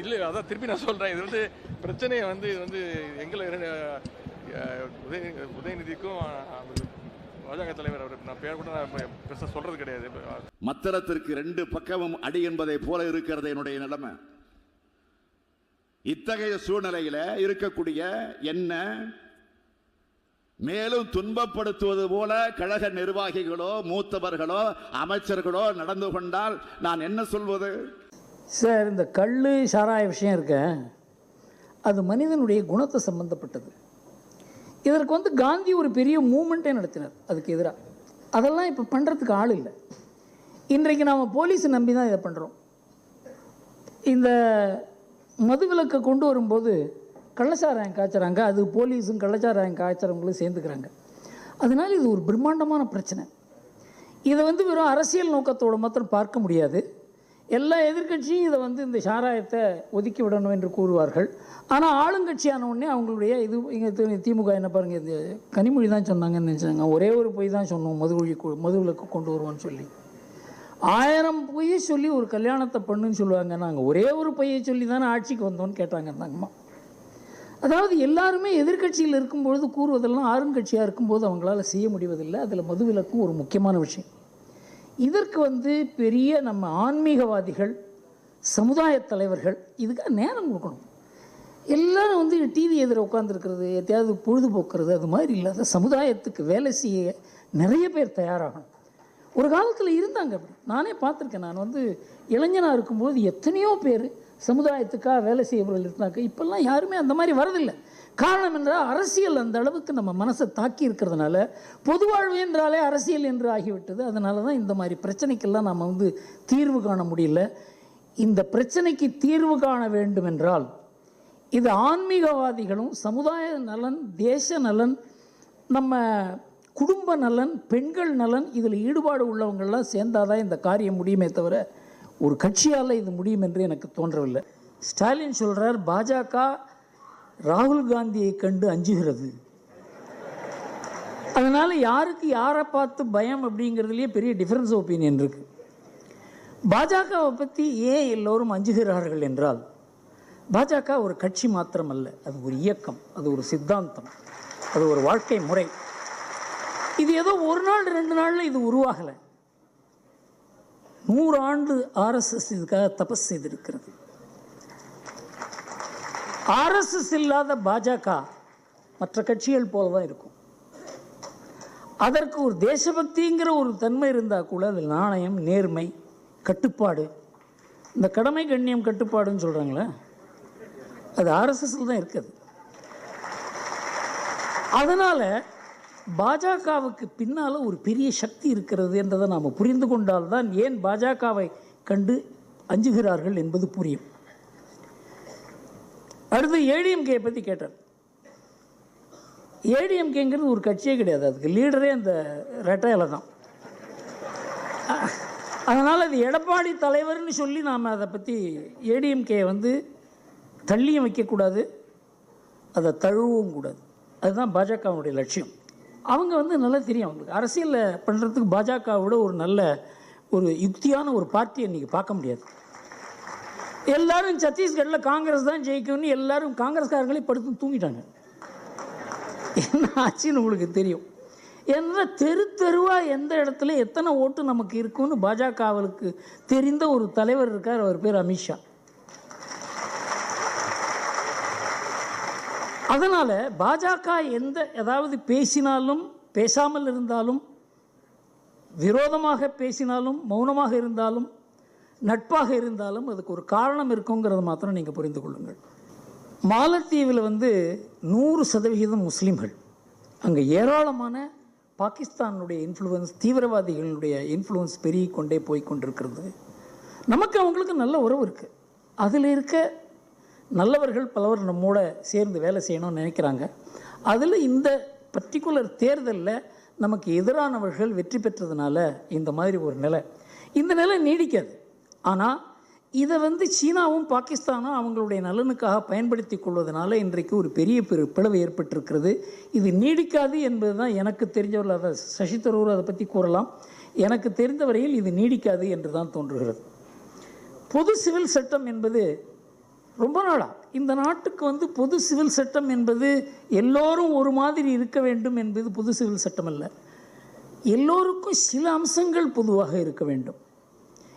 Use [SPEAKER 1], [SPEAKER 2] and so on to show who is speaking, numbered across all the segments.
[SPEAKER 1] இல்லை அதான் திருப்பி நான் சொல்கிறேன் இது வந்து பிரச்சனையை வந்து இது வந்து எங்களை உதய உதயநிதிக்கும் பாஜக தலைவர் அவர் நான் பேர் கூட நான் பெருசாக சொல்கிறது கிடையாது.
[SPEAKER 2] மத்திரத்திற்கு ரெண்டு பக்கமும் அடி என்பதை போல இருக்கிறது என்னுடைய நிலைமை. இத்தகைய சூழ்நிலையில் இருக்கக்கூடிய என்ன மேலும் துன்பப்படுத்துவது போல கழக நிர்வாகிகளோ மூத்தவர்களோ அமைச்சர்களோ நடந்து கொண்டால் நான் என்ன சொல்வது?
[SPEAKER 3] சார் இந்த கல் சாராய விஷயம் இருக்க அது மனிதனுடைய குணத்தை சம்பந்தப்பட்டது. இதற்கு வந்து காந்தி ஒரு பெரிய மூமெண்ட்டே நடத்தினார் அதுக்கு எதிராக அதெல்லாம் இப்போ பண்ணுறதுக்கு ஆள் இல்லை. இன்றைக்கு நாம் போலீஸை நம்பி தான் இதை பண்ணுறோம் இந்த மதுவிலக்கை கொண்டு வரும்போது கள்ளச்சாராயம் காய்ச்சறாங்க அது போலீஸும் கள்ளச்சாராயம் காய்ச்சறவங்களும் சேர்ந்துக்கிறாங்க. அதனால் இது ஒரு பிரம்மாண்டமான பிரச்சனை. இதை வந்து வெறும் அரசியல் நோக்கத்தோடு மாத்திரம் பார்க்க முடியாது. எல்லா எதிர்க்கட்சியும் இதை வந்து இந்த சாராயத்தை ஒதுக்கி விடணும் என்று கூறுவார்கள். ஆனால் ஆளுங்கட்சியான உடனே அவங்களுடைய இது இங்கே திமுக என்ன பாருங்கள் இந்த கனிமொழி தான் சொன்னாங்கன்னு நினச்சாங்க. ஒரே ஒரு பொய் தான் சொன்னோம் மதுவழி மதுவிலக்கு கொண்டு வருவோம்னு சொல்லி. ஆயிரம் பொய்யை சொல்லி ஒரு கல்யாணத்தை பண்ணுன்னு சொல்லுவாங்க. நாங்கள் ஒரே ஒரு பொய்யை சொல்லி தானே ஆட்சிக்கு வந்தோம்னு கேட்டாங்க அந்த அம்மா அதாவது எல்லாருமே எதிர்க்கட்சியில் இருக்கும்பொழுது கூறுவதெல்லாம் ஆளுங்கட்சியாக இருக்கும்போது அவங்களால செய்ய முடிவதில்லை. அதில் மதுவிலக்கும் ஒரு முக்கியமான விஷயம். இதற்கு வந்து பெரிய நம்ம ஆன்மீகவாதிகள் சமுதாய தலைவர்கள் இதுக்காக நேரம் கொடுக்கணும். எல்லாரும் வந்து டிவி எதிர உட்காந்துருக்கிறது எத்தையாவது பொழுதுபோக்குறது அது மாதிரி இல்லாத சமுதாயத்துக்கு வேலை செய்ய நிறைய பேர் தயாராகணும். ஒரு காலத்தில் இருந்தாங்க அப்படி. நானே பார்த்துருக்கேன். நான் வந்து இளைஞனாக இருக்கும்போது எத்தனையோ பேர் சமுதாயத்துக்காக வேலை செய்யவர்கள் இருந்தாங்க. இப்போல்லாம் யாருமே அந்த மாதிரி வரதில்லை. காரணம் என்றால் அரசியல் அந்த அளவுக்கு நம்ம மனசை தாக்கி இருக்கிறதுனால பொது வாழ்வு என்றாலே அரசியல் என்று ஆகிவிட்டது. அதனால தான் இந்த மாதிரி பிரச்சனைக்கெல்லாம் நம்ம வந்து தீர்வு காண முடியல. இந்த பிரச்சனைக்கு தீர்வு காண வேண்டும் என்றால் இது ஆன்மீகவாதிகளும் சமுதாய நலன் தேச நலன் நம்ம குடும்ப நலன் பெண்கள் நலன் இதில் ஈடுபாடு உள்ளவங்கள்லாம் சேர்ந்தாதான் இந்த காரியம் முடியுமே தவிர ஒரு கட்சியால் இது முடியும் என்று எனக்கு தோன்றவில்லை. ஸ்டாலின் சொல்கிறார் பாஜக ராகுல் காந்தியை கண்டு அஞ்சுகிறது. அதனால் யாருக்கு யாரை பார்த்து பயம் அப்படிங்கிறதுலேயே பெரிய டிஃப்ரென்ஸ் ஒப்பீனியன் இருக்குது பாஜகவை பற்றி ஏன் எல்லோரும் அஞ்சுகிறார்கள் என்றால் பாஜக ஒரு கட்சி மாத்திரமல்ல அது ஒரு இயக்கம் அது ஒரு சித்தாந்தம் அது ஒரு வாழ்க்கை முறை. இது ஏதோ ஒரு நாள் ரெண்டு நாளில் இது உருவாகலை. நூறு ஆண்டு ஆர்எஸ்எஸ் இதுக்காக தபஸ் செய்திருக்கிறது. ஆர்எஸ்எஸ் இல்லாத பாஜக மற்ற கட்சிகள் போல தான் இருக்கும். அதற்கு ஒரு தேசபக்திங்கிற ஒரு தன்மை இருந்தால் கூட அதில் நாணயம் நேர்மை கட்டுப்பாடு இந்த கடமை கண்ணியம் கட்டுப்பாடுன்னு சொல்கிறாங்களே அது ஆர்எஸ்எஸ்ல தான் இருக்குது. அதனால் பாஜகவுக்கு பின்னால் ஒரு பெரிய சக்தி இருக்கிறது என்றதை நாம் புரிந்து கொண்டால்தான் ஏன் பாஜகவை கண்டு அஞ்சுகிறார்கள் என்பது புரியும். அடுத்து ஏடிஎம்கே பற்றி கேட்டார். ஏடிஎம்கேங்கிறது ஒரு கட்சியே கிடையாது. அதுக்கு லீடரே அந்த ரெட்டையில தான். அதனால் அது எடப்பாடி தலைவர்னு சொல்லி நாம் அதை பற்றி ஏடிஎம்கே வந்து தள்ளியும் வைக்கக்கூடாது அதை தழுவவும் கூடாது. அதுதான் பாஜகவுடைய லட்சியம். அவங்க வந்து நல்லா தெரியும் அவங்களுக்கு. அரசியலில் பண்ணுறதுக்கு பாஜகவோட ஒரு நல்ல ஒரு யுக்தியான ஒரு பார்ட்டியை இன்றைக்கி பார்க்க முடியாது. எல்லாரும் சத்தீஸ்கரில் காங்கிரஸ் தான் ஜெயிக்கும்னு எல்லாரும் காங்கிரஸ்காரங்களே படுத்து தூங்கிட்டாங்க. என்ன ஆச்சுன்னு உங்களுக்கு தெரியும். என்ன தெரு தெருவாக எந்த இடத்துல எத்தனை ஓட்டு நமக்கு இருக்குன்னு பாஜகவுக்கு தெரிந்த ஒரு தலைவர் இருக்கார் அவர் பேர் அமித்ஷா அதனால் பாஜக எந்த ஏதாவது பேசினாலும் பேசாமல் இருந்தாலும் விரோதமாக பேசினாலும் மௌனமாக இருந்தாலும் நட்பாக இருந்தாலும் அதுக்கு ஒரு காரணம் இருக்குங்கிறத மாத்திரம் நீங்கள் புரிந்து கொள்ளுங்கள். மாலத்தீவில் வந்து நூறு சதவிகிதம் முஸ்லீம்கள். அங்கே ஏராளமான பாகிஸ்தானுடைய இன்ஃப்ளூயன்ஸ் தீவிரவாதிகளுடைய இன்ஃப்ளூயன்ஸ் பெருகி கொண்டே போய் கொண்டிருக்கிறது. நமக்கு அவங்களுக்கு நல்ல உறவு இருக்குது அதில் இருக்க நல்லவர்கள் பலவர் நம்மோட சேர்ந்து வேலை செய்யணும்னு நினைக்கிறாங்க. அதில் இந்த பர்டிகுலர் தேர்தலில் நமக்கு எதிரானவர்கள் வெற்றி பெற்றதுனால இந்த மாதிரி ஒரு நிலை. இந்த நிலை நீடிக்காது. ஆனால் இதை வந்து சீனாவும் பாகிஸ்தானும் அவங்களுடைய நலனுக்காக பயன்படுத்தி கொள்வதனால இன்றைக்கு ஒரு பெரிய பெரு பிளவு ஏற்பட்டிருக்கிறது. இது நீடிக்காது என்பது தான் எனக்கு தெரிஞ்சவர்கள் அதை சசி தரூர் அதை பற்றி கூறலாம். எனக்கு தெரிந்த வரையில் இது நீடிக்காது என்று தான் தோன்றுகிறது. பொது சிவில் சட்டம் என்பது ரொம்ப நாளா இந்த நாட்டுக்கு வந்து பொது சிவில் சட்டம் என்பது எல்லோரும் ஒரு மாதிரி இருக்க வேண்டும் என்பது பொது சிவில் சட்டம் அல்ல. எல்லோருக்கும் சில அம்சங்கள் பொதுவாக இருக்க வேண்டும்.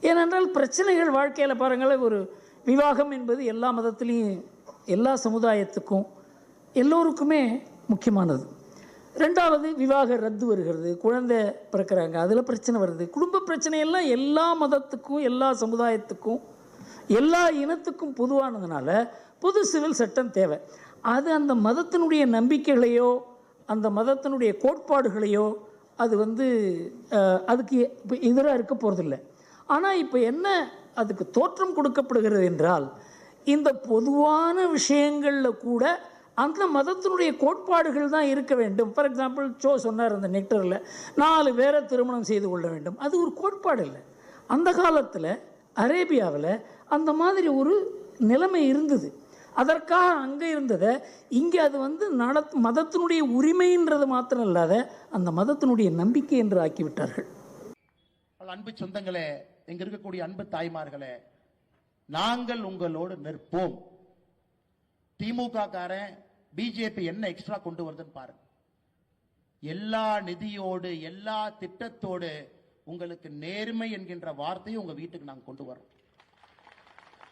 [SPEAKER 3] ஏனென்றால் பிரச்சனைகள் வாழ்க்கையில் பாருங்களேன் ஒரு விவாகம் என்பது எல்லா மதத்துலேயும் எல்லா சமுதாயத்துக்கும் எல்லோருக்குமே முக்கியமானது. ரெண்டாவது விவாக ரத்து வருகிறது. குழந்தை பிறக்கிறாங்க அதில் பிரச்சனை வருது. குடும்ப பிரச்சனையெல்லாம் எல்லா மதத்துக்கும் எல்லா சமுதாயத்துக்கும் எல்லா இனத்துக்கும் பொதுவானதுனால பொது சிவில் சட்டம் தேவை. அது அந்த மதத்தினுடைய நம்பிக்கைகளையோ அந்த மதத்தினுடைய கோட்பாடுகளையோ அது வந்து அதுக்கு எதிராக இருக்க போகிறதில்ல ஆனால் இப்போ என்ன அதுக்கு தோற்றம் கொடுக்கப்படுகிறது என்றால் இந்த பொதுவான விஷயங்களில் கூட அந்த மதத்தினுடைய கோட்பாடுகள் தான் இருக்க வேண்டும். ஃபார் எக்ஸாம்பிள் சோ சொன்னார் அந்த நெக்டரில் நாலு பேரை திருமணம் செய்து கொள்ள வேண்டும். அது ஒரு கோட்பாடு இல்லை. அந்த காலத்தில் அரேபியாவில் அந்த மாதிரி ஒரு நிலைமை இருந்தது. அதற்காக அங்கே இருந்ததை இங்கே அது வந்து நட மதத்தினுடைய உரிமைன்றது மாத்திரம் இல்லாத அந்த மதத்தினுடைய நம்பிக்கை என்று ஆக்கிவிட்டார்கள்
[SPEAKER 4] அன்பு சொந்தங்களே இங்க இருக்கக்கூடிய அன்பு தாய்மார்களே நாங்கள் உங்களோடு நிற்போம். திமுக காரன் பிஜேபி என்ன எக்ஸ்ட்ரா கொண்டு வருதுன்னு பாருங்க எல்லா நிதியோடு எல்லா திட்டத்தோடு உங்களுக்கு நேர்மை என்கின்ற வார்த்தையை உங்க வீட்டுக்கு நாங்கள் கொண்டு வரோம்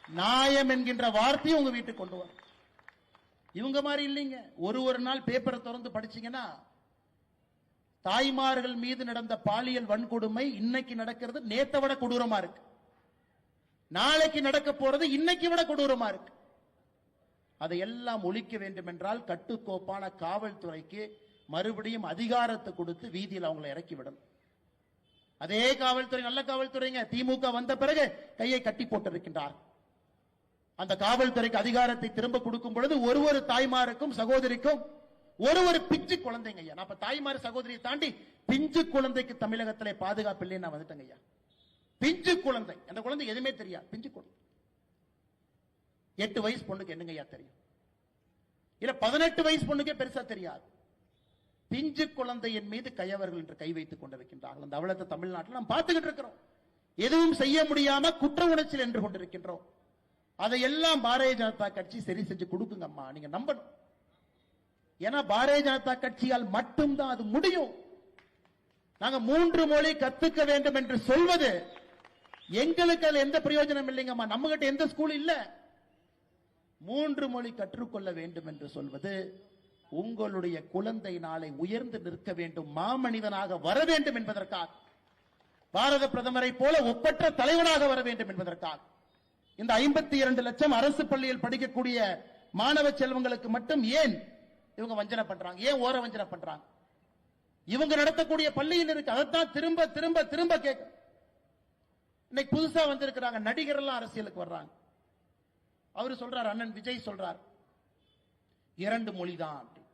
[SPEAKER 4] நியாயம் என்கின்ற வார்த்தையை உங்க வீட்டுக்கு கொண்டு வரோம் இவங்க மாதிரி இல்லைங்க. ஒரு ஒரு நாள் பேப்பரை திறந்து படிச்சீங்கன்னா தாய்மார்கள் மீது நடந்த பாலியல் வன்கொடுமை இன்னைக்கு நடக்கிறது நேத்தை விட கொடூரமா இருக்கு. நாளைக்கு நடக்க போறது இன்னைக்கு விட கொடூரமா இருக்கு. அதையெல்லாம் ஒழிக்க வேண்டும் என்றால் கட்டுக்கோப்பான காவல்துறைக்கு மறுபடியும் அதிகாரத்தை கொடுத்து வீதியில் அவங்களை இறக்கி விடணும். அதே காவல்துறை நல்ல காவல்துறைங்க. திமுக வந்த பிறகு கையை கட்டி போட்டிருக்கின்றார். அந்த காவல்துறைக்கு அதிகாரத்தை திரும்ப கொடுக்கும் பொழுது ஒரு ஒரு தாய்மாருக்கும் சகோதரிக்கும் ஒரு ஒரு பிஞ்சு குழந்தைங்க ஐயா. நான் இப்ப தாய்மார் சகோதரியை தாண்டி பிஞ்சு குழந்தைக்கு தமிழகத்திலே பாதுகாப்பு இல்லைன்னு நான் வந்துட்டேங்க ஐயா. பிஞ்சு குழந்தை. அந்த குழந்தை எதுவுமே தெரியா பிஞ்சு குழந்தை. எட்டு வயசு பொண்ணுக்கு என்னங்க ஐயா தெரியும்? இல்ல பதினெட்டு வயசு பொண்ணுக்கே பெருசா தெரியாது. பிஞ்சு குழந்தையின் மீது கையவர்கள் என்று கை வைத்துக் கொண்டிருக்கின்றார்கள். அந்த அவலத்தை தமிழ்நாட்டில் நாம் பார்த்துக்கிட்டு இருக்கிறோம். எதுவும் செய்ய முடியாம குற்ற உணர்ச்சியில் என்று கொண்டிருக்கின்றோம். அதையெல்லாம் பாரதிய ஜனதா கட்சி சரி செஞ்சு கொடுக்குங்கம்மா. நீங்க நம்பணும். ஏன்னா பாரதிய ஜனதா கட்சியால் மட்டும்தான் அது முடியும். நாங்க மூன்று மொழி கத்துக்க வேண்டும் என்று சொல்வது எங்களுக்கு அதில் எந்த பிரயோஜனம் இல்லைங்கம்மா. நம்ம கிட்ட எந்த ஸ்கூல் இல்ல. மூன்று மொழி கற்றுக்கொள்ள வேண்டும் என்று சொல்வது உங்களுடைய குழந்தை நாளை உயர்ந்து நிற்க வேண்டும் மாமனிதனாக வர வேண்டும் என்பதற்காக. பாரத பிரதமரை போல ஒப்பற்ற தலைவனாக வர வேண்டும் என்பதற்காக. இந்த ஐம்பத்தி இரண்டு லட்சம் அரசு பள்ளியில் படிக்கக்கூடிய மாணவ செல்வங்களுக்கு மட்டும் ஏன் இவங்க வஞ்சனை பண்றாங்க. ஏன் ஓர வஞ்சனை பண்றாங்க? இவங்க நடத்தக்கூடிய பள்ளியில் இருக்கு. அதைத்தான் திரும்ப திரும்ப திரும்ப கேட்க. இன்னைக்கு புதுசா வந்திருக்கிறாங்க. நடிகர் எல்லாம் அரசியலுக்கு வர்றாங்க. அவரு சொல்றார் அண்ணன் விஜய் சொல்றார். இரண்டு மொழிதான் அப்படி.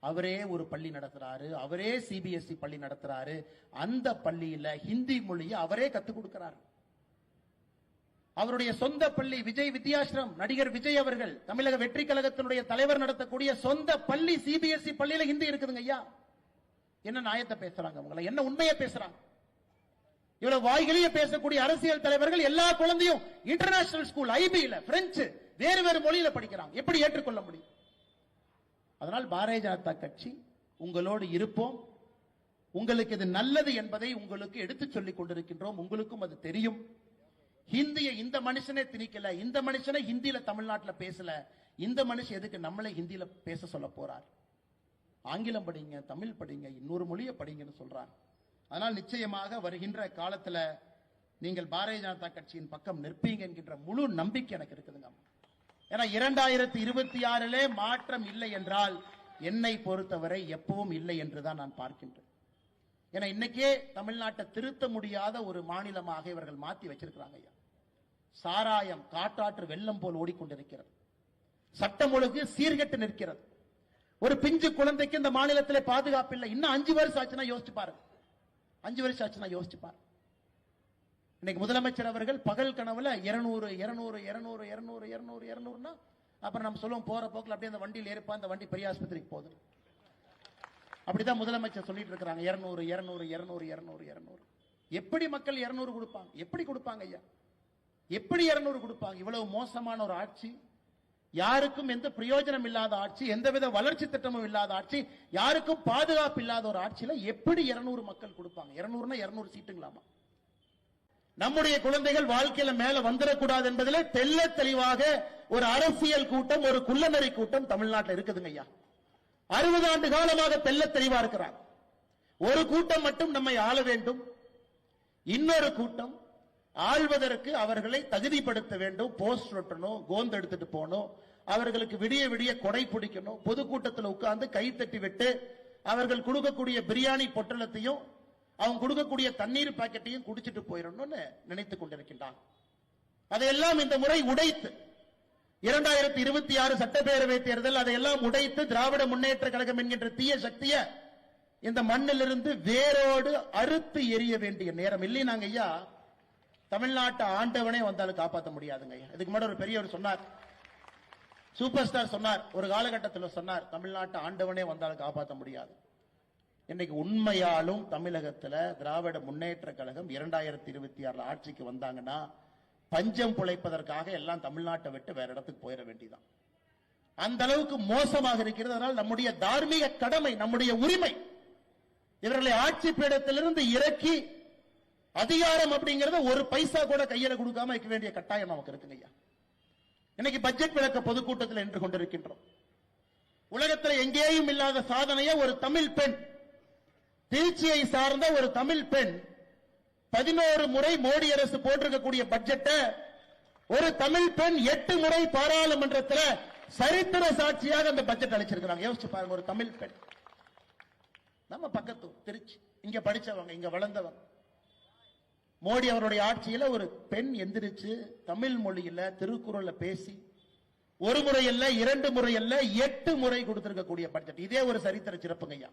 [SPEAKER 4] அவரே ஒரு பள்ளி நடத்துறாரு. அவரே சிபிஎஸ்இ பள்ளி நடத்துறாரு. அந்த பள்ளியில ஹிந்தி மொழியை அவரே கத்துக் கொடுக்கிறாரு. அவருடைய சொந்த பள்ளி விஜய் வித்யாசிரம் நடிகர் விஜய் அவர்கள் தமிழக வெற்றி கழகத்தினுடைய தலைவர் நடத்தக்கூடிய சொந்த பள்ளி சிபிஎஸ்இ பள்ளியில ஹிந்தி இருக்குதுங்க ஐயா. என்ன நியாயத்தை பேசுறாங்க உங்களை என்ன உண்மையை பேசுறாங்க? இவ்வளவு வாய்களையே பேசக்கூடிய அரசியல் தலைவர்கள் எல்லா குழந்தையும் இன்டர்நேஷனல் ஸ்கூல் ஐபியில பிரெஞ்சு வேறு வேறு மொழியில படிக்கிறாங்க. எப்படி ஏற்றுக்கொள்ள முடியும்? அதனால் பாரதிய ஜனதா கட்சி உங்களோடு இருப்போம். உங்களுக்கு இது நல்லது என்பதை உங்களுக்கு எடுத்துச் சொல்லிக் கொண்டிருக்கின்றோம். உங்களுக்கும் அது தெரியும். ஹிந்தியை இந்த மனுஷனே திணிக்கல இந்த மனுஷனே ஹிந்தியில தமிழ்நாட்டில் பேசல. இந்த மனுஷன் எதுக்கு நம்மளே ஹிந்தியில பேச சொல்ல போறார்? ஆங்கிலம் படிங்க தமிழ் படிங்க இன்னொரு மொழியை படிங்கன்னு சொல்றார் அதனால் நிச்சயமாக வருகின்ற காலத்துல நீங்கள் பாரதிய ஜனதா கட்சியின் பக்கம் நிற்பீங்க என்கின்ற முழு நம்பிக்கை எனக்கு இருக்குதுங்க ஏன்னா இரண்டாயிரத்தி இருபத்தி ஆறிலே மாற்றம் இல்லை என்றால் என்னை பொறுத்தவரை எப்பவும் இல்லை என்றுதான் நான் பார்க்கின்றேன். ஏன்னா இன்னைக்கே தமிழ்நாட்டை திருத்த முடியாத ஒரு மாநிலமாக இவர்கள் மாத்தி வச்சிருக்கிறாங்க ஐயா. சாராயம் காட்டாற்று வெள்ளம் போல் ஓடிக்கொண்டிருக்கிறது. சட்டம் ஒழுங்கு சீர்கெட்டு நிற்கிறது. ஒரு பிஞ்சு குழந்தைக்கு இந்த மாநிலத்தில் பாதுகாப்பு இல்லை. இன்னும் அஞ்சு வருஷம் ஆச்சுன்னா யோசிச்சு பாருங்க அஞ்சு வருஷம் ஆச்சுன்னா யோசிச்சு பாருங்க இன்னைக்கு முதலமைச்சர் அவர்கள் பகல் கனவுல இருநூறு இருநூறு இருநூறு இருநூறு இருநூறு இருநூறுனா அப்புறம் நம்ம சொல்லுவோம் போற போக்குல அப்படியே அந்த வண்டியில் ஏறிப்பா அந்த வண்டி பெரிய ஆஸ்பத்திரிக்கு போகுது. அப்படிதான் முதலமைச்சர் சொல்லிட்டு இருக்கிறாங்க. இருநூறு இருநூறு இருநூறு இருநூறு இருநூறு. எப்படி மக்கள் இருநூறு கொடுப்பாங்க? எப்படி கொடுப்பாங்க ஐயா? எப்படி இருநூறு கொடுப்பாங்க? இவ்வளவு மோசமான ஒரு ஆட்சி. யாருக்கும் எந்த பிரயோஜனம் இல்லாத ஆட்சி எந்தவித வளர்ச்சி திட்டமும் இல்லாத ஆட்சி யாருக்கும் பாதுகாப்பு இல்லாத ஒரு ஆட்சியில எப்படி இருநூறு மக்கள் கொடுப்பாங்க? இருநூறுனா இருநூறு சீட்டுங்களாமா? நம்முடைய குழந்தைகள் வாழ்க்கையில மேல வந்துடக்கூடாது என்பதில் தெல்ல தெளிவாக ஒரு அரசியல் கூட்டம் ஒரு குள்ளநெறி கூட்டம் தமிழ்நாட்டில் இருக்குதுங்க ஐயா. அறுபது ஆண்டு காலமாக தெல்ல தெளிவா இருக்கிறார். ஒரு கூட்டம் மட்டும் நம்மை ஆள வேண்டும். இன்னொரு கூட்டம் ஆள்வதற்கு அவர்களை தகுதிப்படுத்த வேண்டும். போஸ்ட் ஒட்டணும் கோந்து எடுத்துட்டு போகணும் அவர்களுக்கு விடிய விடிய கொடை பிடிக்கணும். பொதுக்கூட்டத்தில் உட்கார்ந்து கை தட்டி விட்டு அவர்கள் கொடுக்கக்கூடிய பிரியாணி பொட்டலத்தையும் அவங்க கொடுக்கக்கூடிய தண்ணீர் பாக்கெட்டையும் குடிச்சிட்டு போயிடணும்னு நினைத்துக் கொண்டிருக்கின்றான். அதையெல்லாம் இந்த முறை உடைத்து இரண்டாயிரத்தி இருபத்தி ஆறு சட்டப்பேரவை தேர்தல் அதையெல்லாம் உடைத்து திராவிட முன்னேற்ற கழகம் என்கின்ற தீய சக்தியை இந்த மண்ணிலிருந்து வேரோடு அறுத்து எரிய வேண்டிய நேரம். இல்லை நாங்க ஐயா தமிழ்நாட்டு ஆண்டவனே வந்தாலும் காப்பாற்ற முடியாதுங்க இதுக்கு முன்னாடி ஒரு பெரியவர் சொன்னார். சூப்பர் ஸ்டார் சொன்னார். ஒரு காலகட்டத்தில் சொன்னார் தமிழ்நாட்டு ஆண்டவனே வந்தாலும் காப்பாற்ற முடியாது. இன்னைக்கு உண்மையாலும் தமிழகத்துல திராவிட முன்னேற்ற கழகம் இரண்டாயிரத்தி இருபத்தி ஆறுல ஆட்சிக்கு வந்தாங்கன்னா பஞ்சம் பிழைப்பதற்காக எல்லாம் தமிழ்நாட்டை விட்டு வேற இடத்துக்கு போயிட வேண்டிதான். அந்த அளவுக்கு மோசமாக இருக்கிறது. அதனால் நம்முடைய தார்மீக கடமை நம்முடைய உரிமை இவர்களை ஆட்சி பீடத்திலிருந்து இறக்கி அதிகாரம் அப்படிங்கறத ஒரு பைசா கூட கையில கொடுக்காம வைக்க வேண்டிய கட்டாயம் நமக்கு இருக்குங்க ஐயா. இன்னைக்கு பட்ஜெட் விளக்க பொதுக்கூட்டத்தில் நின்று கொண்டிருக்கின்றோம். உலகத்தில் எங்கேயும் இல்லாத சாதனையை ஒரு தமிழ் பெண் திருச்சியை சார்ந்த ஒரு தமிழ் பெண் பதினோரு முறை மோடி அரசு போட்டிருக்கக்கூடிய பட்ஜெட்டை ஒரு தமிழ் பெண் எட்டு முறை பாராளுமன்றத்தில் சரித்திர சாட்சியாக அந்த பட்ஜெட் அளிச்சிருக்கிறாங்க. யோசிச்சு பாருங்க ஒரு தமிழ் பெண். நம்ம பக்கத்து திருச்சி. இங்க படிச்சவங்க இங்க வளர்ந்தவங்க. மோடி அவருடைய ஆட்சியில ஒரு பெண் எந்திரிச்சு தமிழ் மொழியில திருக்குறள்ல பேசி ஒரு முறை அல்ல இரண்டு முறை அல்ல எட்டு முறை கொடுத்திருக்கக்கூடிய பட்ஜெட். இதே ஒரு சரித்திர சிறப்புங்கய்யா.